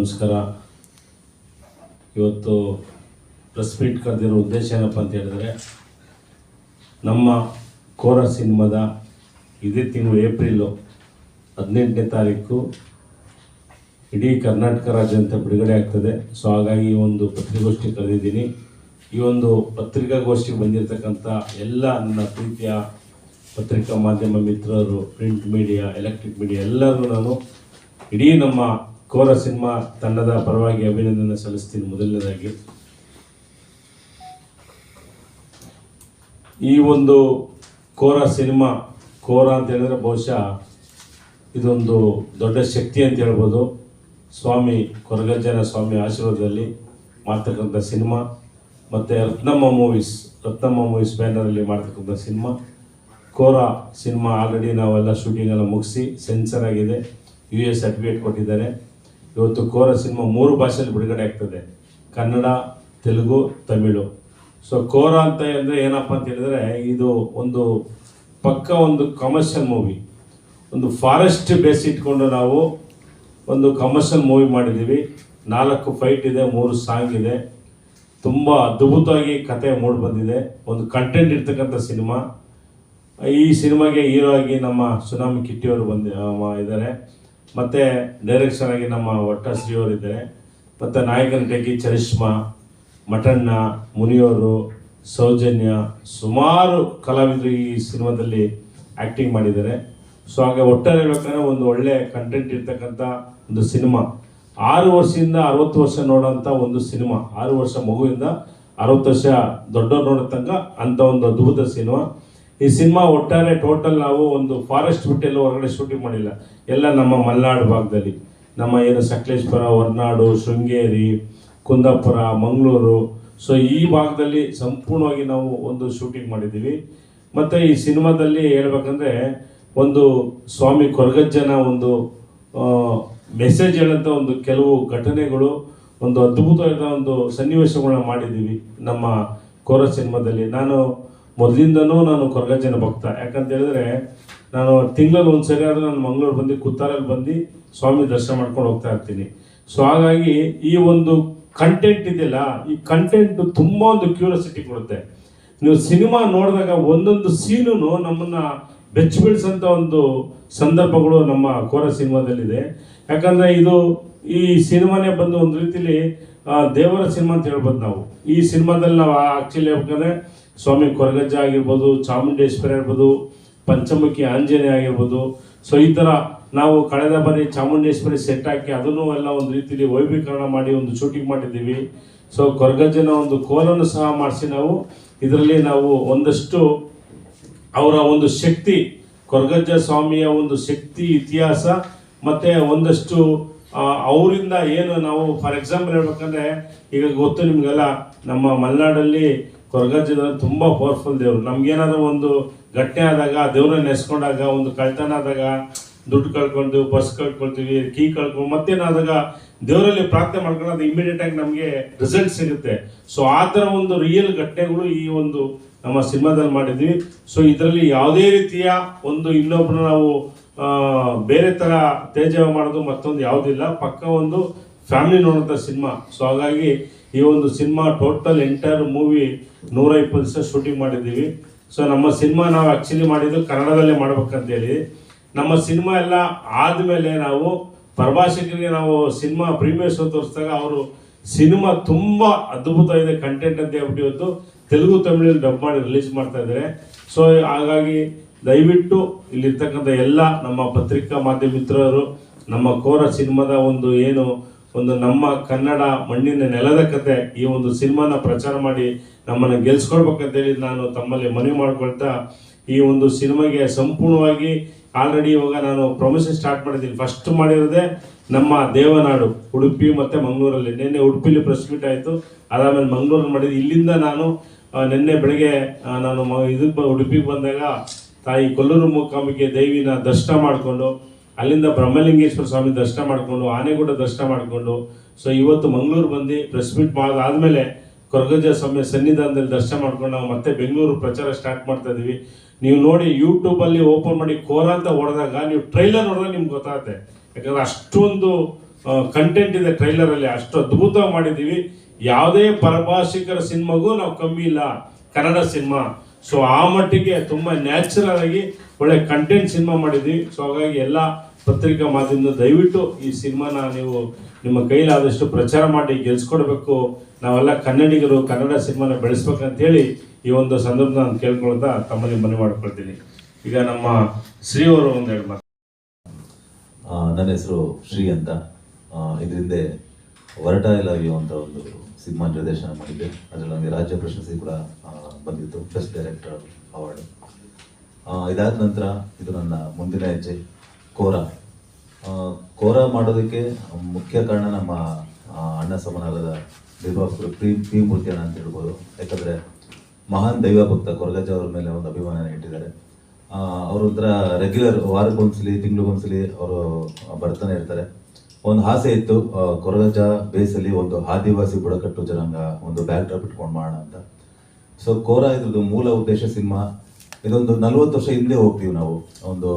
ನಮಸ್ಕಾರ. ಇವತ್ತು press meet ಕರೆದಿರೋ ಉದ್ದೇಶ ಏನಪ್ಪ ಅಂತ ಹೇಳಿದ್ರೆ, ನಮ್ಮ ಕೋರ ಸಿನಿಮಾದ ಇದೇ ತಿಂಗಳು ಏಪ್ರಿಲು ಹದಿನೆಂಟನೇ ತಾರೀಕು ಇಡೀ ಕರ್ನಾಟಕ ರಾಜ್ಯಾದ್ಯಂತ ಬಿಡುಗಡೆ ಆಗ್ತದೆ. ಸೊ ಹಾಗಾಗಿ ಈ ಒಂದು ಪತ್ರಿಕಾಗೋಷ್ಠಿ ಕರೆದಿದ್ದೀನಿ. ಈ ಒಂದು ಪತ್ರಿಕಾಗೋಷ್ಠಿಗೆ ಬಂದಿರತಕ್ಕಂಥ ಎಲ್ಲ ನನ್ನ ಪ್ರೀತಿಯ ಪತ್ರಿಕಾ ಮಾಧ್ಯಮ ಮಿತ್ರರು ಪ್ರಿಂಟ್ ಮೀಡಿಯಾ ಎಲೆಕ್ಟ್ರಿಕ್ ಮೀಡಿಯಾ ಎಲ್ಲರೂ ನಾನು ಇಡೀ ನಮ್ಮ ಕೋರ ಸಿನಿಮಾ ತಂಡದ ಪರವಾಗಿ ಅಭಿನಂದನೆ ಸಲ್ಲಿಸ್ತೀನಿ ಮೊದಲನೇದಾಗಿ. ಈ ಒಂದು ಕೋರ ಸಿನಿಮಾ, ಕೋರ ಅಂತ ಹೇಳಿದ್ರೆ ಬಹುಶಃ ಇದೊಂದು ದೊಡ್ಡ ಶಕ್ತಿ ಅಂತ ಹೇಳ್ಬೋದು. ಸ್ವಾಮಿ ಕೊರಗಜ್ಜನ ಸ್ವಾಮಿ ಆಶೀರ್ವಾದದಲ್ಲಿ ಮಾಡ್ತಕ್ಕಂಥ ಸಿನಿಮಾ, ಮತ್ತು ರತ್ನಮ್ಮ ಮೂವೀಸ್ ರತ್ನಮ್ಮ ಮೂವೀಸ್ ಬ್ಯಾನರಲ್ಲಿ ಮಾಡ್ತಕ್ಕಂಥ ಸಿನಿಮಾ. ಕೋರ ಸಿನಿಮಾ ಆಲ್ರೆಡಿ ನಾವೆಲ್ಲ ಶೂಟಿಂಗ್ ಎಲ್ಲ ಮುಗಿಸಿ ಸೆನ್ಸರ್ ಆಗಿದೆ. ಯು ಎ ಸರ್ಟಿಫಿಕೇಟ್ ಕೊಟ್ಟಿದ್ದಾರೆ. ಇವತ್ತು ಕೋರ ಸಿನಿಮಾ ಮೂರು ಭಾಷೆಯಲ್ಲಿ ಬಿಡುಗಡೆ ಆಗ್ತದೆ. ಕನ್ನಡ, ತೆಲುಗು, ತಮಿಳು. ಸೊ ಕೋರ ಅಂತ ಅಂದರೆ ಏನಪ್ಪ ಅಂತ ಹೇಳಿದ್ರೆ ಇದು ಒಂದು ಪಕ್ಕ ಒಂದು ಕಮರ್ಷಿಯಲ್ ಮೂವಿ ಒಂದು ಫಾರೆಸ್ಟ್ ಬೇಸ್ ಇಟ್ಕೊಂಡು ನಾವು ಒಂದು ಕಮರ್ಷಿಯಲ್ ಮೂವಿ ಮಾಡಿದ್ದೀವಿ. ನಾಲ್ಕು ಫೈಟ್ ಇದೆ, ಮೂರು ಸಾಂಗ್ ಇದೆ. ತುಂಬ ಅದ್ಭುತವಾಗಿ ಕತೆ ಮೂಡಿ ಬಂದಿದೆ. ಒಂದು ಕಂಟೆಂಟ್ ಇರ್ತಕ್ಕಂಥ ಸಿನಿಮಾ. ಈ ಸಿನಿಮಾಗೆ ಹೀರೋ ಆಗಿ ನಮ್ಮ ಸುನಾಮಿ ಕಿಟ್ಟಿಯವರು ಬಂದ ಇದ್ದಾರೆ ಮತ್ತು ಡೈರೆಕ್ಷನ್ ಆಗಿ ನಮ್ಮ ಒಟ್ಟ ಶ್ರೀಯವರು ಇದ್ದಾರೆ ಮತ್ತು ನಾಯಕನ ಟೆಕಿ ಚರಿಷ್ಮಾ ಮಟಣ್ಣ ಮುನಿಯವರು ಸೌಜನ್ಯ, ಸುಮಾರು ಕಲಾವಿದರು ಈ ಸಿನಿಮಾದಲ್ಲಿ ಆ್ಯಕ್ಟಿಂಗ್ ಮಾಡಿದ್ದಾರೆ. ಸೊ ಹಾಗೆ ಒಟ್ಟಾರೆ ಹೇಳ್ಬೇಕಂದ್ರೆ ಒಂದು ಒಳ್ಳೆ ಕಂಟೆಂಟ್ ಇರ್ತಕ್ಕಂಥ ಒಂದು ಸಿನಿಮಾ. ಆರು ವರ್ಷದಿಂದ ಅರವತ್ತು ವರ್ಷ ನೋಡೋಂಥ ಒಂದು ಸಿನಿಮಾ. ಆರು ವರ್ಷ ಮಗುವಿಂದ ಅರವತ್ತು ವರ್ಷ ದೊಡ್ಡವ್ರು ನೋಡೋ ತನಕ ಅಂಥ ಒಂದು ಅದ್ಭುತ ಸಿನಿಮಾ. ಈ ಸಿನಿಮಾ ಒಟ್ಟಾರೆ ಟೋಟಲ್ ನಾವು ಒಂದು ಫಾರೆಸ್ಟ್ ಬಿಟ್ಟೆಲ್ಲ ಹೊರಗಡೆ ಶೂಟಿಂಗ್ ಮಾಡಿಲ್ಲ. ಎಲ್ಲ ನಮ್ಮ ಮಲೆನಾಡು ಭಾಗದಲ್ಲಿ. ನಮ್ಮ ಏನು ಸಕಲೇಶ್ಪುರ ಹೊರನಾಡು, ಶೃಂಗೇರಿ, ಕುಂದಾಪುರ, ಮಂಗಳೂರು. ಸೊ ಈ ಭಾಗದಲ್ಲಿ ಸಂಪೂರ್ಣವಾಗಿ ನಾವು ಒಂದು ಶೂಟಿಂಗ್ ಮಾಡಿದ್ದೀವಿ. ಮತ್ತು ಈ ಸಿನಿಮಾದಲ್ಲಿ ಹೇಳ್ಬೇಕಂದ್ರೆ ಒಂದು ಸ್ವಾಮಿ ಕೊರಗಜ್ಜನ ಒಂದು ಮೆಸೇಜ್ ಹೇಳೋಂಥ ಒಂದು ಕೆಲವು ಘಟನೆಗಳು, ಒಂದು ಅದ್ಭುತವಾದ ಒಂದು ಸನ್ನಿವೇಶಗಳನ್ನ ಮಾಡಿದ್ದೀವಿ ನಮ್ಮ ಕೋರ ಸಿನಿಮಾದಲ್ಲಿ. ನಾನು ಮೊದಲಿಂದನೂ ನಾನು ಕೊರಗಜ್ಜನ ಭಕ್ತ. ಯಾಕಂತ ಹೇಳಿದ್ರೆ, ನಾನು ತಿಂಗಳಲ್ಲಿ ಒಂದು ಸರಿ ಆದರೂ ನಾನು ಮಂಗಳೂರು ಬಂದು ಕುತ್ತಾರಲ್ಲಿ ಬಂದು ಸ್ವಾಮಿ ದರ್ಶನ ಮಾಡ್ಕೊಂಡು ಹೋಗ್ತಾ ಇರ್ತೀನಿ. ಸೊ ಹಾಗಾಗಿ ಈ ಒಂದು ಕಂಟೆಂಟ್ ಇದೆಯಲ್ಲ, ಈ ಕಂಟೆಂಟ್ ತುಂಬ ಒಂದು ಕ್ಯೂರಿಯಾಸಿಟಿ ಕೊಡುತ್ತೆ. ನೀವು ಸಿನಿಮಾ ನೋಡಿದಾಗ ಒಂದೊಂದು ಸೀನು ನಮ್ಮನ್ನ ಬೆಚ್ಚ ಒಂದು ಸಂದರ್ಭಗಳು ನಮ್ಮ ಕೋರ ಸಿನಿಮಾದಲ್ಲಿದೆ. ಯಾಕಂದ್ರೆ ಇದು ಈ ಸಿನಿಮಾನೇ ಬಂದು ಒಂದು ರೀತಿಲಿ ದೇವರ ಸಿನಿಮಾ ಅಂತ ಹೇಳ್ಬೋದು ನಾವು. ಈ ಸಿನಿಮಾದಲ್ಲಿ ನಾವು ಆಕ್ಚುಲಿ ಹೇಳ್ಬೇಕಂದ್ರೆ ಸ್ವಾಮಿ ಕೊರಗಜ್ಜ ಆಗಿರ್ಬೋದು, ಚಾಮುಂಡೇಶ್ವರಿ ಆಗಿರ್ಬೋದು, ಪಂಚಮುಖಿ ಆಂಜನೇಯ ಆಗಿರ್ಬೋದು. ಸೊ ಈ ಥರ ನಾವು ಕಳೆದ ಬಾರಿ ಚಾಮುಂಡೇಶ್ವರಿ ಸೆಟ್ ಹಾಕಿ ಅದನ್ನು ಎಲ್ಲ ಒಂದು ರೀತಿಯಲ್ಲಿ ವೈಭೀಕರಣ ಮಾಡಿ ಒಂದು ಶೂಟಿಂಗ್ ಮಾಡಿದ್ದೀವಿ. ಸೊ ಕೊರಗಜ್ಜನ ಒಂದು ಕೋಲನ್ನು ಸಹ ಮಾಡಿಸಿ ನಾವು. ಇದರಲ್ಲಿ ನಾವು ಒಂದಷ್ಟು ಅವರ ಒಂದು ಶಕ್ತಿ, ಕೊರಗಜ್ಜ ಸ್ವಾಮಿಯ ಒಂದು ಶಕ್ತಿ, ಇತಿಹಾಸ, ಮತ್ತೆ ಒಂದಷ್ಟು ಅವರಿಂದ ಏನು ನಾವು ಫಾರ್ ಎಕ್ಸಾಂಪಲ್ ಹೇಳ್ಬೇಕಂದ್ರೆ, ಈಗ ಗೊತ್ತು ನಿಮಗೆಲ್ಲ, ನಮ್ಮ ಮಲೆನಾಡಲ್ಲಿ ಕೊರಗಜ್ಜದ ತುಂಬ ಪವರ್ಫುಲ್ ದೇವರು. ನಮ್ಗೇನಾದ್ರೂ ಒಂದು ಘಟನೆ ಆದಾಗ, ಆ ದೇವ್ರನ್ನ ನೆನೆಸ್ಕೊಂಡಾಗ ಒಂದು ಕಳ್ತನ ಆದಾಗ ದುಡ್ಡು ಕಳ್ಕೊಂಡು ಬಸ್ ಕಳ್ಕೊಳ್ತೀವಿ ಕೀ ಕಳ್ಕೊಂಡು, ಮತ್ತೇನಾದಾಗ ದೇವರಲ್ಲಿ ಪ್ರಾರ್ಥನೆ ಮಾಡ್ಕೊಂಡು ಅದು ಇಮಿಡಿಯೇಟ್ ಆಗಿ ನಮಗೆ ರಿಸಲ್ಟ್ ಸಿಗುತ್ತೆ. ಸೊ ಆ ಥರ ಒಂದು ರಿಯಲ್ ಘಟನೆಗಳು ಈ ಒಂದು ನಮ್ಮ ಸಿನಿಮಾದಲ್ಲಿ ಮಾಡಿದ್ವಿ. ಸೊ ಇದರಲ್ಲಿ ಯಾವುದೇ ರೀತಿಯ ಒಂದು ಇನ್ನೊಬ್ಬರು ನಾವು ಬೇರೆ ಥರ ತೇಜ ಮಾಡೋದು ಮತ್ತೊಂದು ಯಾವುದಿಲ್ಲ. ಪಕ್ಕ ಒಂದು ಫ್ಯಾಮಿಲಿ ನೋಡುವಂಥ ಸಿನಿಮಾ. ಸೊ ಹಾಗಾಗಿ ಈ ಒಂದು ಸಿನಿಮಾ ಟೋಟಲ್ ಎಂಟೈರ್ ಮೂವಿ ನೂರ ಇಪ್ಪತ್ತು ದಿವಸ ಶೂಟಿಂಗ್ ಮಾಡಿದ್ದೀವಿ. ಸೊ ನಮ್ಮ ಸಿನಿಮಾ ನಾವು ಆ್ಯಕ್ಚುಲಿ ಮಾಡಿದ್ದು ಕನ್ನಡದಲ್ಲೇ ಮಾಡ್ಬೇಕಂತೇಳಿ. ನಮ್ಮ ಸಿನಿಮಾ ಎಲ್ಲ ಆದಮೇಲೆ ನಾವು ಪ್ರಭಾಷಕರಿಗೆ ನಾವು ಸಿನಿಮಾ ಪ್ರೀಮಿಯರ್ ಶೋ ತೋರಿಸಿದಾಗ ಅವರು ಸಿನಿಮಾ ತುಂಬ ಅದ್ಭುತ ಇದೆ ಕಂಟೆಂಟ್ ಅಂತ ಹೇಳ್ಬಿಟ್ಟು ಇವತ್ತು ತೆಲುಗು, ತಮಿಳಲ್ಲಿ ಡಬ್ ಮಾಡಿ ರಿಲೀಸ್ ಮಾಡ್ತಾ ಇದ್ದಾರೆ. ಸೊ ಹಾಗಾಗಿ ದಯವಿಟ್ಟು ಇಲ್ಲಿರ್ತಕ್ಕಂಥ ಎಲ್ಲ ನಮ್ಮ ಪತ್ರಿಕಾ ಮಾಧ್ಯಮ ಮಿತ್ರರು, ನಮ್ಮ ಕೋರ ಸಿನಿಮಾದ ಒಂದು ಏನು ಒಂದು ನಮ್ಮ ಕನ್ನಡ ಮಣ್ಣಿನ ನೆಲದ ಕತೆ, ಈ ಒಂದು ಸಿನಿಮಾನ ಪ್ರಚಾರ ಮಾಡಿ ನಮ್ಮನ್ನು ಗೆಲ್ಸ್ಕೊಳ್ಬೇಕಂತೇಳಿ ನಾನು ತಮ್ಮಲ್ಲಿ ಮನವಿ ಮಾಡ್ಕೊಳ್ತಾ ಈ ಒಂದು ಸಿನಿಮಾಗೆ ಸಂಪೂರ್ಣವಾಗಿ ಆಲ್ರೆಡಿ ಇವಾಗ ನಾನು ಪ್ರಮೋಷನ್ ಸ್ಟಾರ್ಟ್ ಮಾಡಿದ್ದೀನಿ. ಫಸ್ಟ್ ಮಾಡಿರೋದೇ ನಮ್ಮ ದೇವನಾಡು, ಉಡುಪಿ ಮತ್ತು ಮಂಗಳೂರಲ್ಲಿ. ನಿನ್ನೆ ಉಡುಪಿಲಿ ಪ್ರೆಸ್ ಮೀಟ್ ಆಯಿತು. ಅದಾದಮೇಲೆ ಮಂಗಳೂರಲ್ಲಿ ಮಾಡಿದ್ದು. ಇಲ್ಲಿಂದ ನಾನು ನಿನ್ನೆ ಬೆಳಗ್ಗೆ ನಾನು ಇದಕ್ಕೆ ಉಡುಪಿಗೆ ಬಂದಾಗ ತಾಯಿ ಕೊಲ್ಲೂರು ಮೂಕಾಂಬಿಕೆ ದೇವಿನ ದರ್ಶನ ಮಾಡಿಕೊಂಡು ಅಲ್ಲಿಂದ ಬ್ರಹ್ಮಲಿಂಗೇಶ್ವರ ಸ್ವಾಮಿ ದರ್ಶನ ಮಾಡಿಕೊಂಡು ಆನೆಗೂಡ ದರ್ಶನ ಮಾಡಿಕೊಂಡು ಸೊ ಇವತ್ತು ಮಂಗಳೂರು ಬಂದು ಪ್ರೆಸ್ ಮೀಟ್ ಮಾಡಾದ್ಮೇಲೆ ಕೊರಗಜ ಸ್ವಾಮಿ ಸನ್ನಿಧಾನದಲ್ಲಿ ದರ್ಶನ ಮಾಡ್ಕೊಂಡು ನಾವು ಮತ್ತೆ ಬೆಂಗಳೂರು ಪ್ರಚಾರ ಸ್ಟಾರ್ಟ್ ಮಾಡ್ತಾ ಇದೀವಿ. ನೀವು ನೋಡಿ ಯೂಟ್ಯೂಬಲ್ಲಿ ಓಪನ್ ಮಾಡಿ ಕೋರ ಅಂತ ಹೊಡೆದಾಗ ನೀವು ಟ್ರೈಲರ್ ನೋಡಿದಾಗ ನಿಮ್ಗೆ ಗೊತ್ತಾಗುತ್ತೆ. ಯಾಕಂದ್ರೆ ಅಷ್ಟೊಂದು ಕಂಟೆಂಟ್ ಇದೆ ಟ್ರೈಲರಲ್ಲಿ ಅಷ್ಟು ಅದ್ಭುತವಾಗಿ ಮಾಡಿದ್ದೀವಿ. ಯಾವುದೇ ಪರಭಾಷಿಕರ ಸಿನಿಮಾಗೂ ನಾವು ಕಮ್ಮಿ ಇಲ್ಲ. ಕನ್ನಡ ಸಿನಿಮಾ ಸೊ ಆ ಮಟ್ಟಿಗೆ ತುಂಬ ನ್ಯಾಚುರಲ್ ಆಗಿ ಒಳ್ಳೆ ಕಂಟೆಂಟ್ ಸಿನಿಮಾ ಮಾಡಿದ್ವಿ. ಸೊ ಹಾಗಾಗಿ ಎಲ್ಲ ಪತ್ರಿಕಾ ಮಾಧ್ಯಮದ ದಯವಿಟ್ಟು ಈ ಸಿನಿಮಾನ ನೀವು ನಿಮ್ಮ ಕೈಲಾದಷ್ಟು ಪ್ರಚಾರ ಮಾಡಿ ಗೆಲ್ಸ್ಕೊಡ್ಬೇಕು. ನಾವೆಲ್ಲ ಕನ್ನಡಿಗರು ಕನ್ನಡ ಸಿನಿಮಾನ ಬೆಳೆಸ್ಬೇಕಂತ ಹೇಳಿ ಈ ಒಂದು ಸಂದರ್ಭ ನಾನು ಕೇಳ್ಕೊಳ್ತಾ ತಮ್ಮಲ್ಲಿ ಮನವಿ ಮಾಡ್ಕೊಳ್ತೀನಿ. ಈಗ ನಮ್ಮ ಶ್ರೀ ಅವರು ಒಂದೆರಡು ಮಾತು. ಆ, ನನ್ನ ಹೆಸರು ಶ್ರೀ ಅಂತ. ಇದರಿಂದ ವರಟ ಲವ್ ಅಂತ ಒಂದು ಸಿನಿಮಾ ನಿರ್ದೇಶನ ಮಾಡಿದ್ದೆ. ಅದರಲ್ಲಿ ನನಗೆ ರಾಜ್ಯ ಪ್ರಶಸ್ತಿ ಕೂಡ ಬಂದಿತ್ತು ಬೆಸ್ಟ್ ಡೈರೆಕ್ಟರ್ ಅವಾರ್ಡ್ ಇದಾದ ನಂತರ ಇದು ನನ್ನ ಮುಂದಿನ ಹೆಜ್ಜೆ, ಕೋರ. ಕೋರ ಮಾಡೋದಕ್ಕೆ ಮುಖ್ಯ ಕಾರಣ ನಮ್ಮ ಅಣ್ಣ ಸಮನಾದ ನಿರ್ವಾಹಕರು ಪ್ರೀ ಪಿ ಮೂರ್ತಿಯಣ್ಣ ಅಂತ ಹೇಳ್ಬೋದು. ಯಾಕಂದರೆ ಮಹಾನ್ ದೈವ ಭಕ್ತ ಕೊರಗಜ್ಜ ಅವರ ಮೇಲೆ ಒಂದು ಅಭಿಮಾನ ಇಟ್ಟಿದ್ದಾರೆ. ಒಂಥರ ರೆಗ್ಯುಲರ್ ವಾರಕ್ಕೊಂದ್ಸಲಿ, ತಿಂಗಳಿಗೊಂದ್ಸಲಿ ಅವರು ಬರ್ತಾನೆ ಇರ್ತಾರೆ. ಒಂದು ಆಸೆ ಇತ್ತು ಕೊರಗಜ್ಜ ಬೇಸಲ್ಲಿ ಒಂದು ಆದಿವಾಸಿ ಬುಡಕಟ್ಟು ಜನಾಂಗ ಒಂದು ಬ್ಯಾಕ್ ಡ್ರಾಪ್ ಇಟ್ಕೊಂಡು ಮಾಡೋಣ ಅಂತ. ಸೊ ಕೋರ ಇದ್ರದ್ದು ಮೂಲ ಉದ್ದೇಶ ಸಿನಿಮಾ ಇದೊಂದು ನಲ್ವತ್ತು ವರ್ಷ ಹಿಂದೆ ಹೋಗ್ತೀವಿ ನಾವು. ಒಂದು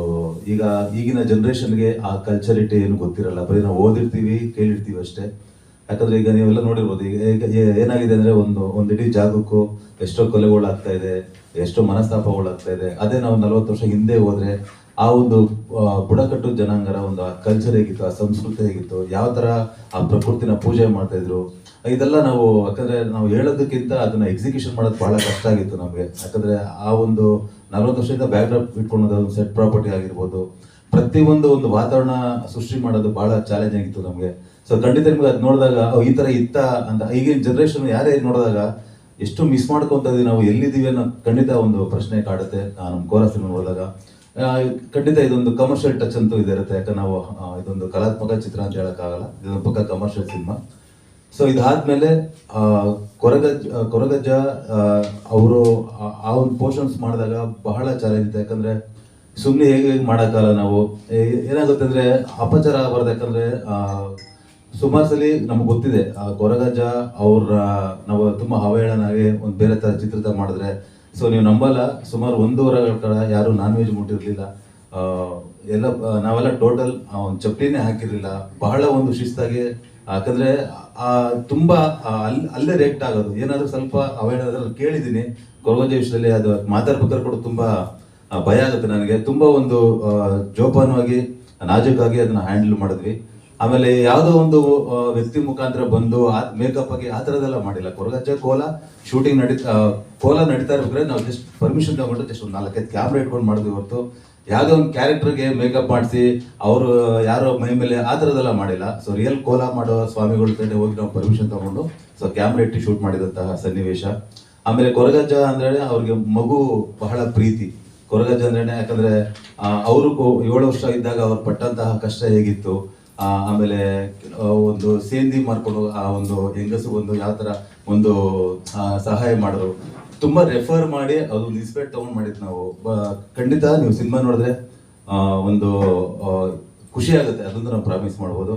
ಈಗ ಈಗಿನ ಜನ್ರೇಷನ್ಗೆ ಆ ಕಲ್ಚರಿಟಿ ಏನು ಗೊತ್ತಿರಲ್ಲ. ಬರೀ ನಾವು ಓದಿರ್ತೀವಿ, ಕೇಳಿರ್ತೀವಿ ಅಷ್ಟೇ. ಯಾಕಂದ್ರೆ ಈಗ ನೀವೆಲ್ಲ ನೋಡಿರ್ಬೋದು, ಈಗ ಏನಾಗಿದೆ ಅಂದ್ರೆ ಒಂದು ಒಂದು ಇಡೀ ಜಾಗಕ್ಕೂ ಎಷ್ಟೋ ಕೊಲೆಗಳಾಗ್ತಾ ಇದೆ, ಎಷ್ಟೋ ಮನಸ್ತಾಪಗಳಾಗ್ತಾ ಇದೆ. ಅದೇ ನಾವು ನಲವತ್ತು ವರ್ಷ ಹಿಂದೆ ಹೋದ್ರೆ ಆ ಒಂದು ಬುಡಕಟ್ಟು ಜನಾಂಗರ ಒಂದು ಕಲ್ಚರ್ ಹೇಗಿತ್ತು, ಆ ಸಂಸ್ಕೃತಿ ಹೇಗಿತ್ತು, ಯಾವ ತರ ಆ ಪ್ರಕೃತಿನ ಪೂಜೆ ಮಾಡ್ತಾ ಇದ್ರು, ಇದೆಲ್ಲ ನಾವು, ಯಾಕಂದ್ರೆ ನಾವು ಹೇಳೋದಕ್ಕಿಂತ ಅದನ್ನ ಎಕ್ಸಿಕ್ಯೂಷನ್ ಮಾಡೋದು ಬಹಳ ಕಷ್ಟ ಆಗಿತ್ತು ನಮಗೆ. ಯಾಕಂದ್ರೆ ಆ ಒಂದು ನಲವತ್ತು ವರ್ಷದಿಂದ ಬ್ಯಾಕ್ ಡ್ರಾಪ್ ಇಟ್ಕೊಳ್ಳೋದು ಒಂದು ಸೆಟ್ ಪ್ರಾಪರ್ಟಿ ಆಗಿರ್ಬೋದು. ಪ್ರತಿಯೊಂದು ಒಂದು ವಾತಾವರಣ ಸೃಷ್ಟಿ ಮಾಡೋದು ಬಹಳ ಚಾಲೆಂಜ್ ಆಗಿತ್ತು ನಮಗೆ. ಸೊ ಖಂಡಿತ ನಿಮ್ಗೆ ಅದು ನೋಡಿದಾಗ ಈ ತರ ಇತ್ತ ಅಂತ ಈಗಿನ ಜನರೇಷನ್ ಯಾರೇ ನೋಡಿದಾಗ, ಎಷ್ಟು ಮಿಸ್ ಮಾಡ್ಕೊಂತ ಇದೀವಿ ನಾವು, ಎಲ್ಲಿದ್ದೀವಿ ಅನ್ನೋ ಖಂಡಿತ ಒಂದು ಪ್ರಶ್ನೆ ಕಾಡುತ್ತೆ ನಮ್ಮ ಕೋರ ಸಿನಿಮಾ ನೋಡಿದಾಗ. ಖಂಡಿತ ಇದೊಂದು ಕಮರ್ಷಿಯಲ್ ಟಚ್ ಅಂತೂ ಇದೆ ಇರುತ್ತೆ. ಯಾಕಂದ್ರೆ ನಾವು ಇದೊಂದು ಕಲಾತ್ಮಕ ಚಿತ್ರ ಅಂತ ಹೇಳೋಕ್ಕಾಗಲ್ಲ. ಇದೊಂದು ಪಕ್ಕ ಕಮರ್ಷಿಯಲ್ ಸಿನಿಮಾ ಸೊ ಇದಾದ್ಮೇಲೆ ಕೊರಗಜ್ಜ ಕೊರಗಜ್ಜ ಅವರು, ಆ ಒಂದು ಪೋರ್ಷನ್ಸ್ ಮಾಡಿದಾಗ ಬಹಳ ಚಾಲೆಂಜ್ ಇದೆ ಯಾಕಂದ್ರೆ ಸುಮ್ಮನೆ ಹೇಗೆ ಹೇಗೆ ಮಾಡೋಕ್ಕಲ್ಲ ನಾವು. ಏನಾಗುತ್ತೆ ಅಂದರೆ ಅಪಚಾರ ಆಗಬಾರ್ದು. ಯಾಕಂದರೆ ಸುಮಾರು ಸಲ ನಮ್ಗೆ ಗೊತ್ತಿದೆ. ಕೊರಗಜ್ಜ ಅವ್ರ ನಾವು ತುಂಬ ಅವಹೇಳನಾಗಿ ಒಂದು ಬೇರೆ ಥರ ಚಿತ್ರದ ಮಾಡಿದ್ರೆ ಸೊ ನೀವು ನಂಬಲ್ಲ. ಸುಮಾರು ಒಂದೂವರೆ ಕಾಲ ಯಾರು ನಾನ್ ವೆಜ್ ಮುಟ್ಟಿರಲಿಲ್ಲ ಎಲ್ಲ ನಾವೆಲ್ಲ ಟೋಟಲ್ ಚಪ್ಪಲಿನೇ ಹಾಕಿರ್ಲಿಲ್ಲ. ಬಹಳ ಒಂದು ಶಿಸ್ತಾಗಿ ಯಾಕಂದ್ರೆ ತುಂಬಾ ಆ, ಅಲ್- ಅಲ್ಲೇ ರಿಯಾಕ್ಟ್ ಆಗೋದು. ಏನಾದ್ರೂ ಸ್ವಲ್ಪ ಅವೇನಾದ್ರೂ ಕೇಳಿದ್ದೀನಿ. ಕೊರಗಜ್ಜ ವಿಷಯದಲ್ಲಿ ಅದು ಮಾತಾಡ್ಬೇಕಾದ್ರೆ ಕೂಡ ತುಂಬಾ ಭಯ ಆಗುತ್ತೆ ನನಗೆ. ತುಂಬಾ ಒಂದು ಜೋಪಾನವಾಗಿ ನಾಜೂಕಾಗಿ ಅದನ್ನ ಹ್ಯಾಂಡಲ್ ಮಾಡಿದ್ವಿ. ಆಮೇಲೆ ಯಾವುದೋ ಒಂದು ವ್ಯಕ್ತಿ ಮುಖಾಂತರ ಬಂದು ಮೇಕಪ್ ಆಗಿ ಆ ಥರದ್ದೆಲ್ಲ ಮಾಡಿಲ್ಲ. ಕೊರಗಜ್ಜ ಕೋಲ ಶೂಟಿಂಗ್ ನಡೀತ ಕೋಲ ನಡೀತಾ ಇರ್ಬೇಕಾದ್ರೆ ನಾವು ಜಸ್ಟ್ ಪರ್ಮಿಷನ್ ತಗೊಂಡು ಜಸ್ಟ್ ಒಂದು ನಾಲ್ಕೈದು ಕ್ಯಾಮ್ರಾ ಇಟ್ಕೊಂಡು ಮಾಡಿದ್ವಿ ಹೊರತು. ಯಾವುದೋ ಒಂದು ಕ್ಯಾರೆಕ್ಟರ್ಗೆ ಮೇಕಪ್ ಮಾಡಿಸಿ, ಅವರು ಯಾರೋ ಮೈ ಮೇಲೆ ಆ ಥರದ್ದೆಲ್ಲ ಮಾಡಿಲ್ಲ. ಸೊ ರಿಯಲ್ ಕೋಲ ಮಾಡೋ ಸ್ವಾಮಿಗಳ ಕಡೆ ಹೋಗಿ ನಾವು ಪರ್ಮಿಷನ್ ತಗೊಂಡು ಸೊ ಕ್ಯಾಮ್ರಾ ಇಟ್ಟು ಶೂಟ್ ಮಾಡಿದಂತಹ ಸನ್ನಿವೇಶ. ಆಮೇಲೆ ಕೊರಗಜ್ಜ ಅಂದ್ರೆ ಅವ್ರಿಗೆ ಮಗು ಬಹಳ ಪ್ರೀತಿ. ಕೊರಗಜ್ಜ ಅಂದ್ರೆ ಯಾಕಂದ್ರೆ ಅವರು ಏಳು ವರ್ಷ ಇದ್ದಾಗ ಅವ್ರು ಪಟ್ಟಂತಹ ಕಷ್ಟ ಹೇಗಿತ್ತು ಆಮೇಲೆ ಒಂದು ಸೇಂದಿ ಮಾಡ್ಕೊಂಡು ಆ ಒಂದು ಹೆಂಗಸು ಒಂದು ಯಾವ ಥರ ಒಂದು ಸಹಾಯ ಮಾಡಿದ್ರು. ತುಂಬಾ ರೆಫರ್ ಮಾಡಿ ಅದು ಇನ್ಸ್ಪೆಕ್ಟ್ ತಗೊಂಡ್ ಮಾಡಿದ್ ನಾವು. ಖಂಡಿತ ನೀವು ಸಿನಿಮಾ ನೋಡಿದ್ರೆ ಒಂದು ಖುಷಿ ಆಗುತ್ತೆ. ಅದೊಂದು ನಾವು ಪ್ರಾಮಿಸ್ ಮಾಡ್ಬೋದು.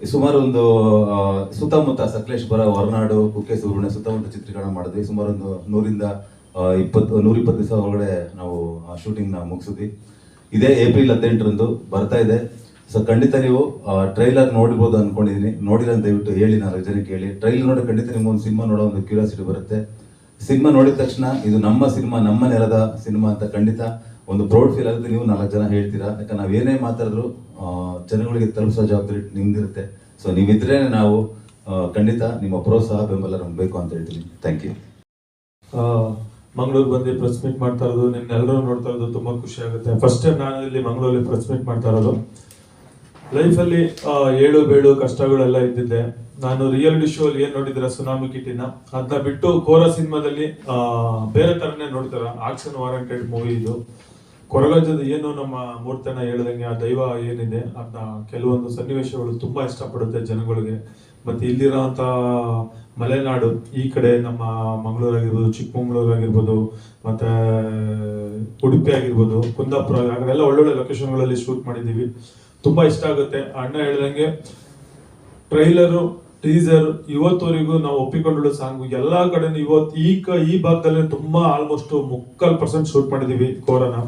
ಸುಮಾರು ಒಂದು ಸುತ್ತಮುತ್ತ ಸಕಲೇಶ್ಪುರ ಹೊರನಾಡು, ಕುಕ್ಕೆ ಸುಬ್ರಹ್ಮಣ್ಯ ಸುತ್ತಮುತ್ತ ಚಿತ್ರೀಕರಣ ಮಾಡಿದ್ವಿ. ಸುಮಾರು ಒಂದು ನೂರಿಂದ ಇಪ್ಪತ್ತು ನೂರ ಇಪ್ಪತ್ತು ದಿವಸ ಒಳಗಡೆ ನಾವು ಶೂಟಿಂಗ್ನ ಮುಗಿಸಿದ್ವಿ. ಇದೇ ಏಪ್ರಿಲ್ ಹದಿನೆಂಟರಂದು ಬರ್ತಾ ಇದೆ. ಸೊ ಖಂಡಿತ ನೀವು ಟ್ರೈಲರ್ ನೋಡಬಹುದು ಅನ್ಕೊಂಡಿದೀನಿ. ನೋಡಿಲ್ಲ ಅಂತ ದಯವಿಟ್ಟು ಹೇಳಿ, ನಾಲ್ಕು ಜನಕ್ಕೆ ಹೇಳಿ ಟ್ರೈಲರ್ ನೋಡಿ ಖಂಡಿತ ನಿಮ್ಗೆ ಒಂದು ಸಿನಿಮಾ ನೋಡೋ ಒಂದು ಕ್ಯೂರಿಯಾಸಿಟಿ ಬರುತ್ತೆ. ಸಿನಿಮಾ ನೋಡಿದ ತಕ್ಷಣ ಇದು ನಮ್ಮ ಸಿನಿಮಾ, ನಮ್ಮ ನೆಲದ ಸಿನಿಮಾ ಅಂತ ಖಂಡಿತ ಒಂದು ಪ್ರೌಡ್ ಫೀಲ್ ಆಗುತ್ತೆ. ನೀವು ನಾಲ್ಕು ಜನ ಹೇಳ್ತೀರಾ? ಯಾಕಂದ್ರೆ ನಾವೇನೇ ಮಾತಾಡಿದ್ರು ಜನಗಳಿಗೆ ತಲುಪಿಸೋ ಜವಾಬ್ದಾರಿ ನಿಮ್ದಿರುತ್ತೆ. ಸೊ ನೀವಿದ್ರೆ ನಾವು ಖಂಡಿತ ನಿಮ್ಮ ಪ್ರೋತ್ಸಾಹ, ಬೆಂಬಲ ನಮ್ಗೆ ಬೇಕು ಅಂತ ಹೇಳ್ತೀನಿ. ಥ್ಯಾಂಕ್ ಯು ಮಂಗಳೂರು ಬಂದು ಪ್ರೆಸ್ ಮೀಟ್ ಮಾಡ್ತಾ ಇರೋದು ನಿಮ್ನೆಲ್ಲರೂ ನೋಡ್ತಾ ಇರೋದು ತುಂಬಾ ಖುಷಿ ಆಗುತ್ತೆ. ಫಸ್ಟ್ ಟೈಮ್ ನಾನು ಇಲ್ಲಿ ಮಂಗಳೂರಲ್ಲಿ ಪ್ರೆಸ್ ಮೀಟ್ ಮಾಡ್ತಾ ಇರೋದು. ಲೈಫಲ್ಲಿ ಏಳು ಬೇಳು ಕಷ್ಟಗಳೆಲ್ಲ ಇದ್ದಿದ್ದೆ. ನಾನು ರಿಯಾಲಿಟಿ ಶೋ ಅಲ್ಲಿ ಏನ್ ನೋಡಿದ್ರೆ ಸುನಾಮಿ ಕಿಟಿನ ಅದನ್ನ ಬಿಟ್ಟು ಕೋರ ಸಿನಿಮಾದಲ್ಲಿ ಬೇರೆ ತರನೇ ನೋಡ್ತಾರ? ಆಕ್ಷನ್ ವಾರಂಟೆಡ್ ಮೂವಿ ಇದು. ಕೊರಗಜದ ಏನು ನಮ್ಮ ಮೂರ್ತನ ಹೇಳ್ದಂಗೆ ಆ ದೈವ ಏನಿದೆ ಅದನ್ನ ಕೆಲವೊಂದು ಸನ್ನಿವೇಶಗಳು ತುಂಬಾ ಇಷ್ಟಪಡುತ್ತೆ ಜನಗಳಿಗೆ. ಮತ್ತೆ ಇಲ್ಲಿರೋಂಥ ಮಲೆನಾಡು, ಈ ಕಡೆ ನಮ್ಮ ಮಂಗಳೂರು ಆಗಿರ್ಬೋದು ಚಿಕ್ಕಮಂಗ್ಳೂರು ಆಗಿರ್ಬೋದು ಮತ್ತೆ ಉಡುಪಿ ಆಗಿರ್ಬೋದು ಕುಂದಾಪುರ ಆಗಲೆಲ್ಲ ಒಳ್ಳೊಳ್ಳೆ ಲೊಕೇಶನ್ಗಳಲ್ಲಿ ಶೂಟ್ ಮಾಡಿದ್ದೀವಿ. ತುಂಬಾ ಇಷ್ಟ ಆಗುತ್ತೆ. ಅಣ್ಣ ಹೇಳ್ದಂಗೆ ಟ್ರೈಲರು, ಟೀಸರ್ ಇವತ್ತವರೆಗೂ ನಾವು ಒಪ್ಪಿಕೊಂಡಿರೋ ಸಾಂಗ್, ಎಲ್ಲಾ ಕಡೆ ಇವತ್ತು ಈ ಈ ಭಾಗದಲ್ಲಿ ತುಂಬಾ ಆಲ್ಮೋಸ್ಟ್ ಮುಕ್ಕಾಲ್ ಪರ್ಸೆಂಟ್ ಶೂಟ್ ಮಾಡಿದೀವಿ ಕೋರನ.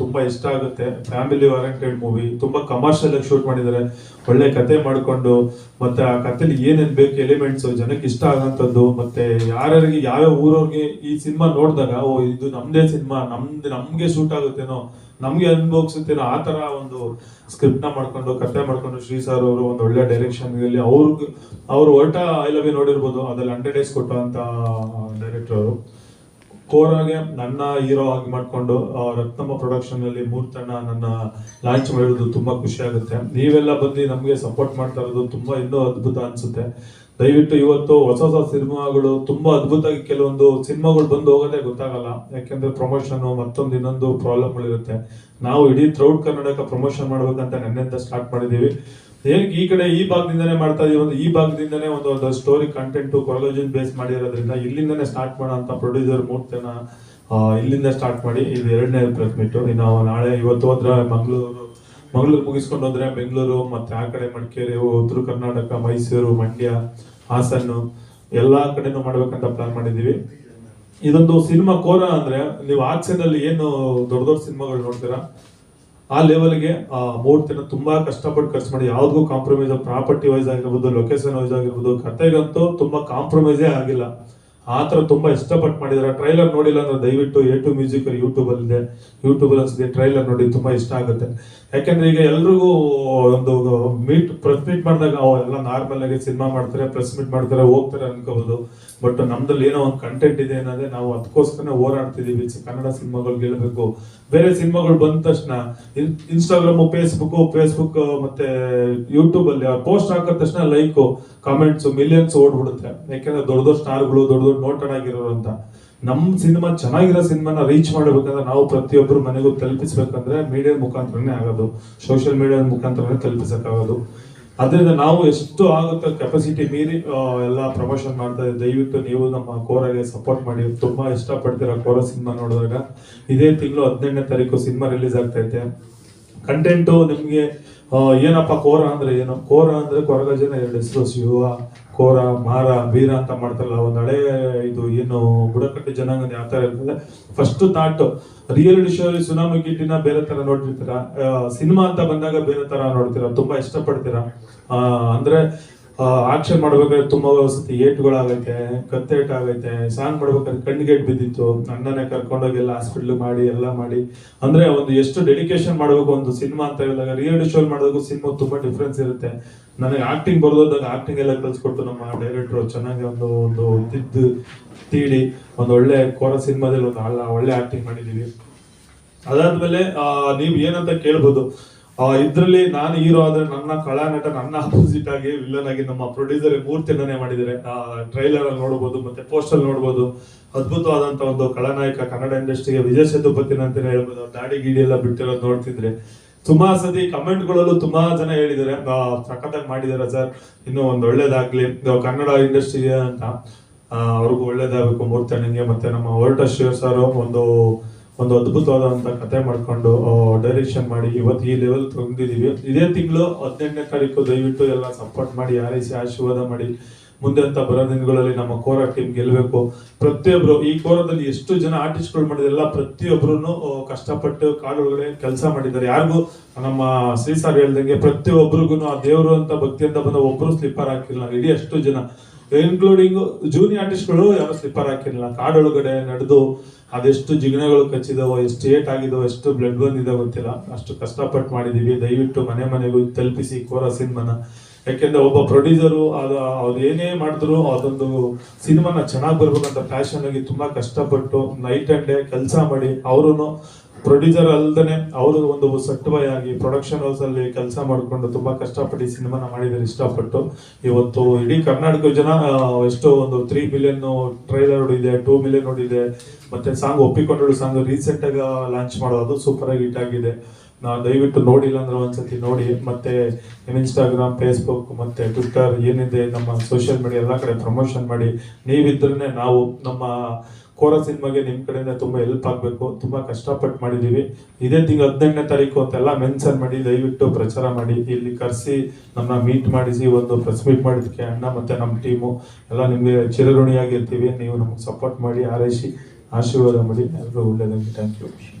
ತುಂಬಾ ಇಷ್ಟ ಆಗುತ್ತೆ. ಫ್ಯಾಮಿಲಿ ಓರಿಯೆಂಟೆಡ್ ಮೂವಿ ತುಂಬಾ ಕಮರ್ಷಿಯಲ್ ಆಗಿ ಶೂಟ್ ಮಾಡಿದ್ದಾರೆ. ಒಳ್ಳೆ ಕತೆ ಮಾಡಿಕೊಂಡು, ಮತ್ತೆ ಆ ಕಥೆಲಿ ಏನೇನ್ ಬೇಕು ಎಲಿಮೆಂಟ್ಸ್ ಜನಕ್ಕೆ ಇಷ್ಟ ಆಗಂತದ್ದು ಮತ್ತೆ ಯಾರ್ಯಾರಿಗೆ, ಯಾವ್ಯಾವ ಊರವ್ರಿಗೆ ಈ ಸಿನಿಮಾ ನೋಡಿದಾಗ, ಓ, ಇದು ನಮ್ದೇ ಸಿನಿಮಾ, ನಮ್ದು, ನಮ್ಗೆ ಶೂಟ್ ಆಗುತ್ತೇನೋ ನಮ್ಗೆ ಅನುಭವಿಸುತ್ತೇನೋ ಆ ತರ ಒಂದು ಸ್ಕ್ರಿಪ್ಟ್ನ ಮಾಡ್ಕೊಂಡು ಕತೆ ಮಾಡ್ಕೊಂಡು ಶ್ರೀ ಸರ್ ಅವರು ಒಂದು ಒಳ್ಳೆ ಡೈರೆಕ್ಷನ್ ಅವ್ರಿಗೆ, ಅವ್ರು ಒಟ್ಟ ಐ ಲವ್ ಯು ನೋಡಿರ್ಬೋದು. ಅದ್ರಲ್ಲಿ ಹಂಡ್ರೆಡ್ ಡೇಸ್ ಕೊಟ್ಟಂತ ಡೈರೆಕ್ಟರ್ ಅವರು. ಕೋರಾಗೆ ನನ್ನ ಹೀರೋ ಆಗಿ ಮಾಡ್ಕೊಂಡು ರತ್ನಮ್ಮ ಪ್ರೊಡಕ್ಷನ್ ಅಲ್ಲಿ ಮೂರ್ತಣ್ಣ ನನ್ನ ಲಾಂಚ್ ಮಾಡಿರೋದು ತುಂಬಾ ಖುಷಿ ಆಗುತ್ತೆ. ನೀವೆಲ್ಲ ಬಂದು ನಮಗೆ ಸಪೋರ್ಟ್ ಮಾಡ್ತಾ ಇರೋದು ತುಂಬಾ ಇನ್ನೂ ಅದ್ಭುತ ಅನ್ಸುತ್ತೆ. ದಯವಿಟ್ಟು ಇವತ್ತು ಹೊಸ ಹೊಸ ಸಿನಿಮಾಗಳು, ತುಂಬಾ ಅದ್ಭುತವಾಗಿ ಕೆಲವೊಂದು ಸಿನಿಮಾಗಳು ಬಂದು ಹೋಗೋದೇ ಗೊತ್ತಾಗಲ್ಲ. ಯಾಕೆಂದ್ರೆ ಪ್ರಮೋಷನ್ ಮತ್ತೊಂದು ಇನ್ನೊಂದು ಪ್ರಾಬ್ಲಮ್ಗಳು ಇರುತ್ತೆ ನಾವು ಇಡೀ ಥ್ರೌಟ್ ಕರ್ನಾಟಕ ಪ್ರಮೋಷನ್ ಮಾಡ್ಬೇಕಂತ ನೆನ್ನೆಂತ ಸ್ಟಾರ್ಟ್ ಮಾಡಿದೀವಿ ಹೇಗೆ ಈ ಕಡೆ ಈ ಭಾಗದಿಂದನೇ ಮಾಡ್ತಾ ಇದೀವಿ ಒಂದು ಈ ಭಾಗದಿಂದನೇ ಒಂದು ಒಂದು ಸ್ಟೋರಿ ಕಂಟೆಂಟ್ ಕಾಲೇಜಿನ ಬೇಸ್ ಮಾಡಿರೋದ್ರಿಂದ ಇಲ್ಲಿಂದನೇ ಸ್ಟಾರ್ಟ್ ಮಾಡೋ ಅಂತ ಪ್ರೊಡ್ಯೂಸರ್ ಮೂರ್ತನ ಇಲ್ಲಿಂದ ಸ್ಟಾರ್ಟ್ ಮಾಡಿ ಇದು ಎರಡನೇ ಪ್ರೆಸ್ ಮೀಟ್ ಇನ್ನು ನಾಳೆ ಇವತ್ತು ಹೋದ್ರೆ ಮಂಗಳೂರು ಮಂಗಳೂರು ಮುಗಿಸ್ಕೊಂಡು ಹೋದ್ರೆ ಬೆಂಗಳೂರು, ಮತ್ತೆ ಆ ಕಡೆ ಮಡಿಕೇರಿ ಉತ್ತರ ಕರ್ನಾಟಕ, ಮೈಸೂರು, ಮಂಡ್ಯ, ಹಾಸನ್ನು ಎಲ್ಲಾ ಕಡೆನೂ ಮಾಡ್ಬೇಕಂತ ಪ್ಲಾನ್ ಮಾಡಿದೀವಿ ಇದೊಂದು ಸಿನಿಮಾ ಕೋರ ಅಂದ್ರೆ ನೀವು ಆಕ್ಷನ್ ಅಲ್ಲಿ ಏನು ದೊಡ್ಡ ದೊಡ್ಡ ಸಿನಿಮಾಗಳು ನೋಡ್ತೀರಾ? ಆ ಲೆವೆಲ್ಗೆ ಆ ಮೂರ್ತಿನ ತುಂಬಾ ಕಷ್ಟಪಟ್ಟು ಖರ್ಚು ಮಾಡಿ ಯಾವ್ದಕ್ಕೂ ಕಾಂಪ್ರಮೈಸ್ ಪ್ರಾಪರ್ಟಿ ವೈಸ್ ಆಗಿರ್ಬೋದು ಲೊಕೇಶನ್ ವೈಸ್ ಆಗಿರ್ಬೋದು ಕತೆಗಂತೂ ತುಂಬಾ ಕಾಂಪ್ರಮೈಸೇ ಆಗಿಲ್ಲ. ಆ ಥರ ತುಂಬಾ ಇಷ್ಟಪಟ್ಟು ಮಾಡಿದಾರೆ ಟ್ರೈಲರ್ ನೋಡಿಲ್ಲ ಅಂದ್ರೆ ದಯವಿಟ್ಟು ಎ ಟು ಮ್ಯೂಸಿಕ್ ಯೂಟ್ಯೂಬ್ ಅಲ್ಲಿ ಇದೆ ಯೂಟ್ಯೂಬ್ ಅಲ್ಲಿ ಅನ್ಸುತ್ತೆ ಟ್ರೈಲರ್ ನೋಡಿ ತುಂಬಾ ಇಷ್ಟ ಆಗುತ್ತೆ. ಯಾಕೆಂದ್ರೆ ಈಗ ಎಲ್ರಿಗೂ ಒಂದು ಮೀಟ್ ಪ್ರೆಸ್ ಮೀಟ್ ಮಾಡಿದಾಗ ಎಲ್ಲ ನಾರ್ಮಲ್ ಆಗಿ ಸಿನಿಮಾ ಮಾಡ್ತಾರೆ ಪ್ರೆಸ್ ಮೀಟ್ ಮಾಡ್ತಾರೆ, ಹೋಗ್ತಾರೆ ಅನ್ಕೋಬಹುದು. ಬಟ್ ನಮ್ದಲ್ಲಿ ಏನೋ ಒಂದು ಕಂಟೆಂಟ್ ಇದೆ ಅನ್ನೋದೇ ನಾವು ಅದಕ್ಕೋಸ್ಕರ ಹೋರಾಡ್ತಿದೀವಿ. ಕನ್ನಡ ಸಿನಿಮಾಗಳು ಗೆಲ್ಲಬೇಕು ಬೇರೆ ಸಿನಿಮಾಗಳು ಬಂದ ತಕ್ಷಣ ಇನ್ಸ್ಟಾಗ್ರಾಮ್ ಫೇಸ್ಬುಕ್ ಫೇಸ್ಬುಕ್ ಮತ್ತೆ ಯೂಟ್ಯೂಬ್ ಅಲ್ಲಿ ಪೋಸ್ಟ್ ಹಾಕಿದ ತಕ್ಷಣ ಲೈಕ್ ಕಾಮೆಂಟ್ಸ್ ಮಿಲಿಯನ್ಸ್ ಓಡ್ಬಿಡುತ್ತೆ. ಯಾಕೆಂದ್ರೆ ದೊಡ್ಡ ದೊಡ್ಡ ಸ್ಟಾರ್ಗಳು, ದೊಡ್ಡ ದೊಡ್ಡ ನೋಟೆಡ್ ಆಗಿರೋರು ಅಂತ. ನಮ್ಮ ಸಿನಿಮಾ ಚೆನ್ನಾಗಿರೋ ಸಿನಿಮಾನ ರೀಚ್ ಮಾಡಬೇಕಂದ್ರೆ ನಾವು ಪ್ರತಿಯೊಬ್ಬರು ಮನೆಗೂ ತಲುಪಿಸ್ಬೇಕಂದ್ರೆ ಮೀಡಿಯಾ ಮುಖಾಂತರನೇ ಆಗೋದು. ಸೋಷಿಯಲ್ ಮೀಡಿಯಾ ಮುಖಾಂತರನೇ ತಲುಪಿಸಕ್ಕಾಗೋದು. ಅದರಿಂದ ನಾವು ಎಷ್ಟು ಆಗುತ್ತೆ ಕೆಪಾಸಿಟಿ ಮೀರಿ ಎಲ್ಲ ಪ್ರಮೋಷನ್ ಮಾಡ್ತಾ ಇದ್ದೀವಿ. ದಯವಿಟ್ಟು ನೀವು ನಮ್ಮ ಕೋರಾಗೆ ಸಪೋರ್ಟ್ ಮಾಡಿ. ತುಂಬಾ ಇಷ್ಟಪಡ್ತೀರಾ ಕೋರ ಸಿನಿಮಾ ನೋಡಿದಾಗ? ಇದೇ ತಿಂಗಳು ಹದಿನೆಂಟನೇ ತಾರೀಕು ಸಿನಿಮಾ ರಿಲೀಸ್ ಆಗ್ತೈತೆ ಕಂಟೆಂಟು ನಿಮ್ಗೆ ಏನಪ್ಪ ಕೋರ ಅಂದ್ರೆ ಏನು? ಕೋರ ಅಂದ್ರೆ ಕೊರಗಜನ ಎರಡು ಹೆಸರು, ಶಿವ, ಕೋರ, ಮಾರ ಬೀರ ಅಂತ ಮಾಡ್ತಾರಲ್ಲ, ಒಂದು ಹಳೆ ಇದು ಏನು ಬುಡಕಟ್ಟು ಜನಾಂಗ ಯಾವ ತರ ಇರ್ತದೆ? First thought reality show tsunami ಗಿಟ್ಟಿನ ಬೇರೆ ತರ ನೋಡ್ತಿರ್ತೀರಾ? ಸಿನಿಮಾ ಅಂತ ಬಂದಾಗ ಬೇರೆ ತರ ನೋಡ್ತೀರಾ? ತುಂಬಾ ಇಷ್ಟಪಡ್ತೀರಾ? ಅಂದ್ರೆ ಆಕ್ಷನ್ ಮಾಡ್ಬೇಕಾದ್ರೆ ತುಂಬಾ ಸತಿ ಏಟ್ಗಳಾಗೈತೆ ಕತ್ತೇಟ್ ಆಗೈತೆ ಸಾಂಗ್ ಮಾಡ್ಬೇಕಾದ್ರೆ ಕಣ್ಣಿಗೆ ಬಿದ್ದಿತ್ತು, ಅಣ್ಣನೇ ಕರ್ಕೊಂಡೋಗಿ ಎಲ್ಲ ಹಾಸ್ಪಿಟ್ಲ್ ಮಾಡಿ, ಎಲ್ಲ ಮಾಡಿ. ಅಂದ್ರೆ ಒಂದು ಎಷ್ಟು ಡೆಡಿಕೇಶನ್ ಮಾಡಬೇಕು ಒಂದು ಸಿನಿಮಾ ಅಂತ ಹೇಳಿದಾಗ ರಿಯಲ್ ಶೋ ಮಾಡೋದಕ್ಕೂ ಸಿನಿಮಾ ತುಂಬಾ ಡಿಫ್ರೆನ್ಸ್ ಇರುತ್ತೆ. ನನಗೆ ಆಕ್ಟಿಂಗ್ ಬರೋದಾಗ ಆಕ್ಟಿಂಗ್ ಎಲ್ಲ ಕಲ್ಸ್ಕೊಟ್ಟು ನಮ್ಮ ಡೈರೆಕ್ಟರ್ ಚೆನ್ನಾಗಿ ಒಂದು ಒಂದು ತಿದ್ದು ತೀಡಿ, ಒಂದು ಒಳ್ಳೆ ಕೋರ ಸಿನಿಮಾದಲ್ಲಿ ಒಂದು ಒಳ್ಳೆ ಆಕ್ಟಿಂಗ್ ಮಾಡಿದೀವಿ. ಅದಾದ್ಮೇಲೆ ನೀವ್ ಏನಂತ ಕೇಳ್ಬೋದು. ಇದ್ರಲ್ಲಿ ನಾನು ಹೀರೋ ಆದ್ರೆ ನನ್ನ ಕಳಾನಟ ನನ್ನ ಅಪೋಸಿಟ್ ಆಗಿ ವಿಲನ್ ಆಗಿ ನಮ್ಮ ಪ್ರೊಡ್ಯೂಸರ್ ಮೂರ್ತಿನೇ ಮಾಡಿದ್ದಾರೆ. ಟ್ರೈಲರ್ ಅಲ್ಲಿ ನೋಡಬಹುದು ಮತ್ತೆ ಪೋಸ್ಟರ್ ನೋಡಬಹುದು ಅದ್ಭುತವಾದಂತ ಒಂದು ಕಳಾನಾಯಕ ಕನ್ನಡ ಇಂಡಸ್ಟ್ರಿಗೆ ವಿಜಯ್ ಸೇತುಪತಿನ ಅಂತ ಹೇಳ್ಬೋದು. ದಾಡಿ ಗೀಡಿ ಎಲ್ಲ ಬಿಟ್ಟಿರೋದು ನೋಡ್ತಿದ್ರೆ. ತುಂಬಾ ಸತಿ ಕಮೆಂಟ್ಗಳಲ್ಲೂ ತುಂಬಾ ಜನ ಹೇಳಿದ್ದಾರೆ. ಸಖತ್ತಾಗಿ ಮಾಡಿದ್ದಾರೆ ಸರ್. ಇನ್ನು ಒಂದು ಒಳ್ಳೇದಾಗ್ಲಿ. ಕನ್ನಡ ಇಂಡಸ್ಟ್ರಿಗೆ ಅಂತ ಅವ್ರಿಗೂ ಒಳ್ಳೇದಾಗಬೇಕು. ಮೂರ್ತಣ್ಣಂಗೆ ಮತ್ತೆ ನಮ್ಮ ಹೊರಟ ಶಿವ ಸರ್ ಒಂದು ಒಂದು ಅದ್ಭುತವಾದಂತ ಕತೆ ಮಾಡ್ಕೊಂಡು ಡೈರೆಕ್ಷನ್ ಮಾಡಿ ಇವತ್ತು ಈ ಲೆವೆಲ್ ತಂದಿದೀವಿ. ಇದೇ ತಿಂಗಳು ಹದಿನೆಂಟನೇ ತಾರೀಕು ದಯವಿಟ್ಟು ಎಲ್ಲ ಸಪೋರ್ಟ್ ಮಾಡಿ ಆರೈಸಿ ಆಶೀರ್ವಾದ ಮಾಡಿ, ಮುಂದೆ ಅಂತ ಬರೋ ದಿನಗಳಲ್ಲಿ ನಮ್ಮ ಕೋರ ಟೀಮ್ ಗೆಲ್ಬೇಕು. ಪ್ರತಿಯೊಬ್ರು, ಈ ಕೋರದಲ್ಲಿ ಎಷ್ಟು ಜನ ಆರ್ಟಿಸ್ಟ್ಗಳು ಮಾಡಿದ್ರೆ, ಎಲ್ಲ ಪ್ರತಿಯೊಬ್ರು ಕಷ್ಟಪಟ್ಟು ಕಾಡೊಳಗಡೆ ಕೆಲಸ ಮಾಡಿದ್ದಾರೆ. ಯಾರಿಗೂ ನಮ್ಮ ಶ್ರೀ ಸರ್ ಹೇಳ್ದಂಗೆ ಪ್ರತಿಯೊಬ್ಬರಿಗೂ ಆ ದೇವರು ಅಂತ ಭಕ್ತಿಯಿಂದ ಬಂದ ಒಬ್ರು ಸ್ಲಿಪ್ಪರ್ ಹಾಕಿಲ್ಲ. ಇಡೀ ಅಷ್ಟು ಜನ. ಇನ್ಕ್ಲೂಡಿಂಗ್ ಜೂನಿಯರ್ ಆರ್ಟಿಸ್ಟ್ಗಳು ಯಾರು ಸ್ಲಿಪ್ಪರ್ ಹಾಕಿರಲಿಲ್ಲ. ಕಾಡೊಳಗಡೆ ನಡೆದು ಅದೆಷ್ಟು ಜಿಗಣೆಗಳು ಕಚ್ಚಿದವೋ, ಎಷ್ಟು ಏಟ್ ಆಗಿದವೋ, ಎಷ್ಟು ಬ್ಲಡ್ ಬಂದಿದೆ ಗೊತ್ತಿಲ್ಲ. ಅಷ್ಟು ಕಷ್ಟಪಟ್ಟು ಮಾಡಿದೀವಿ. ದಯವಿಟ್ಟು ಮನೆ ಮನೆಗೂ ತಲುಪಿಸಿ ಕೋರ ಸಿನಿಮಾನ. ಯಾಕೆಂದ್ರೆ ಒಬ್ಬ ಪ್ರೊಡ್ಯೂಸರು ಅದು ಅವ್ರು ಏನೇ ಮಾಡಿದ್ರು, ಅದೊಂದು ಸಿನಿಮಾನ ಚೆನ್ನಾಗಿ ಬರ್ಬೇಕಂತ ಪ್ಯಾಷನ್ ಆಗಿ ತುಂಬಾ ಕಷ್ಟಪಟ್ಟು ನೈಟ್ ಅಂಡ್ ಡೇ ಕೆಲಸ ಮಾಡಿ ಅವರು ಪ್ರೊಡ್ಯೂಸರ್ ಅಲ್ದೇನೆ ಅವರು ಒಂದು ಸೆಟ್ ಬಾಯ್ ಆಗಿ ಪ್ರೊಡಕ್ಷನ್ ಹೌಸ್ ಅಲ್ಲಿ ಕೆಲಸ ಮಾಡಿಕೊಂಡು ತುಂಬಾ ಕಷ್ಟಪಟ್ಟು ಸಿನಿಮಾನ ಮಾಡಿದ್ದಾರೆ, ಇಷ್ಟಪಟ್ಟು. ಇವತ್ತು ಇಡೀ ಕರ್ನಾಟಕ ಜನ ಎಷ್ಟು ಒಂದು ತ್ರೀ ಮಿಲಿಯನ್ ಟ್ರೈಲರ್ ನೋಡಿದೆ ಟೂ ಮಿಲಿಯನ್ ನೋಡಿದೆ, ಮತ್ತೆ ಸಾಂಗ್ ಒಪ್ಪಿಕೊಂಡಿರೋ ಸಾಂಗ್ ರೀಸೆಂಟ್ ಆಗಿ ಲಾಂಚ್ ಮಾಡೋದು ಆಗಿ ಹಿಟ್ ಆಗಿದೆ. ನಾ ದಯವಿಟ್ಟು ನೋಡಿಲ್ಲ ಅಂದ್ರೆ ಒಂದ್ಸತಿ ನೋಡಿ. ಮತ್ತೆ ಇನ್ಸ್ಟಾಗ್ರಾಮ್ ಫೇಸ್ಬುಕ್ ಮತ್ತೆ ಟ್ವಿಟರ್ ಏನಿದೆ ನಮ್ಮ ಸೋಷಿಯಲ್ ಮೀಡಿಯಾ ಎಲ್ಲ ಕಡೆ ಪ್ರಮೋಷನ್ ಮಾಡಿ. ನೀವಿದ್ರೇ ನಾವು ನಮ್ಮ ಕೋರ ಸಿನಿಮಾಗೆ ನಿಮ್ಮ ಕಡೆಯಿಂದ ತುಂಬ ಹೆಲ್ಪ್ ಆಗಬೇಕು. ತುಂಬ ಕಷ್ಟಪಟ್ಟು ಮಾಡಿದ್ದೀವಿ ಇದೇ ತಿಂಗಳು ಹದಿನೆಂಟನೇ ತಾರೀಕು ಅಂತೆಲ್ಲ ಮೆನ್ಷನ್ ಮಾಡಿ, ದಯವಿಟ್ಟು ಪ್ರಚಾರ ಮಾಡಿ. ಇಲ್ಲಿ ಕರೆಸಿ ನಮ್ಮ ಮೀಟ್ ಮಾಡಿಸಿ, ಒಂದು ಪ್ರೆಸ್ ಮೀಟ್ ಮಾಡಿದ್ದಕ್ಕೆ ಅಣ್ಣ ಮತ್ತು ನಮ್ಮ ಟೀಮು ಎಲ್ಲ ನಿಮಗೆ ಚಿರಋಣಿಯಾಗಿರ್ತೀವಿ. ನೀವು ನಮಗೆ ಸಪೋರ್ಟ್ ಮಾಡಿ ಆರೈಸಿ ಆಶೀರ್ವಾದ ಮಾಡಿ. ಎಲ್ಲರೂ ಒಳ್ಳೆಯದಾಗಿ ಥ್ಯಾಂಕ್ ಯು